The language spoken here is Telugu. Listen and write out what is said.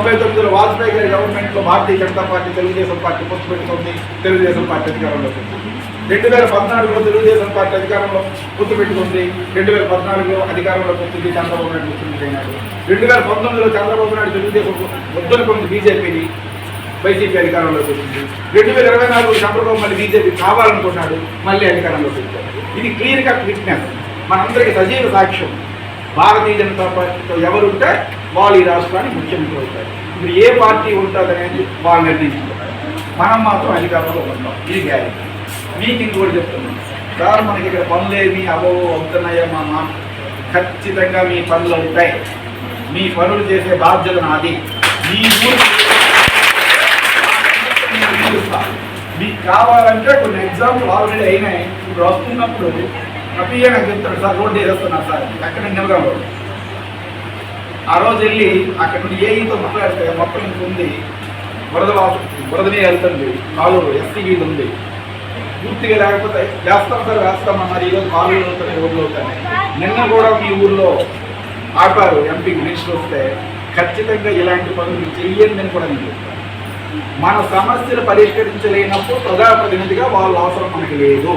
తొంభై తొమ్మిదిలో వాజ్పేయి గారి గవర్నమెంట్లో భారతీయ జనతా పార్టీ తెలుగుదేశం పార్టీ పొత్తు పెట్టుకుంది. తెలుగుదేశం పార్టీ అధికారంలో రెండు వేల పద్నాలుగులో తెలుగుదేశం పార్టీ అధికారంలో పొత్తు పెట్టుకుంది. రెండు వేల పద్నాలుగులో అధికారంలో పొత్తుంది చంద్రబాబు నాయుడు ముఖ్యమంత్రి అయినాడు రెండు వేల పంతొమ్మిదిలో చంద్రబాబు నాయుడు తెలుగుదేశం వద్దనుకుంది బీజేపీని వైసీపీ అధికారంలోకి వచ్చింది రెండు వేల ఇరవై నాలుగు చంద్రబాబు మళ్ళీ బీజేపీ కావాలనుకున్నాడు మళ్ళీ అధికారంలోకి వచ్చాడు ఇది క్లియర్ కట్ విట్నెస్ మనందరికీ సజీవ సాక్ష్యం. భారతీయ జనతా పార్టీతో ఎవరుంటే వాళ్ళు ఈ రాష్ట్రానికి ముఖ్యమంత్రి అవుతారు. ఇప్పుడు ఏ పార్టీ ఉంటుందనేది వాళ్ళు నిర్ణయించుకుంటారు. మనం మాత్రం అధికారంలో ఉంటాం ఇది గ్యారెంటీ. మీకు ఇంకోటి చెప్తున్నాం సార్ మనకి ఇక్కడ పనులేమి అవో అవుతున్నాయో మా మా ఖచ్చితంగా మీ పనులు అవుతాయి. మీ పనులు చేసే బాధ్యత నాది. మీ మీకు కావాలంటే కొన్ని ఎగ్జామ్లు ఆల్రెడీ అయినాయి. ఇప్పుడు వస్తున్నప్పుడు ప్రతి నాకు చెప్తాడు సార్ రోడ్డు వేసేస్తున్నారు సార్. అక్కడ నిలగడం రోడ్డు ఆ రోజు వెళ్ళి అక్కడ నుండి ఏఈతో మాట్లాడితే మొత్తం ఉంది. వరద వాసు వరదనే వెళ్తుంది. కాలువలు ఎస్సీబీలు ఉంది. పూర్తిగా లేకపోతే వేస్తాం సార్ వేస్తామన్నారు ఈరోజు కాలువలు అవుతాయి రోడ్లు అవుతాయి నిన్న కూడా మీ ఊర్లో ఆపారు ఎంపీకి మినిస్టర్ వస్తే ఖచ్చితంగా ఇలాంటి పనులు చెయ్యండి కూడా నేను చెప్తాను. మన సమస్యలు పరిష్కరించలేనప్పుడు ప్రజాప్రతినిధిగా వాళ్ళ అవసరం మనకి లేదు.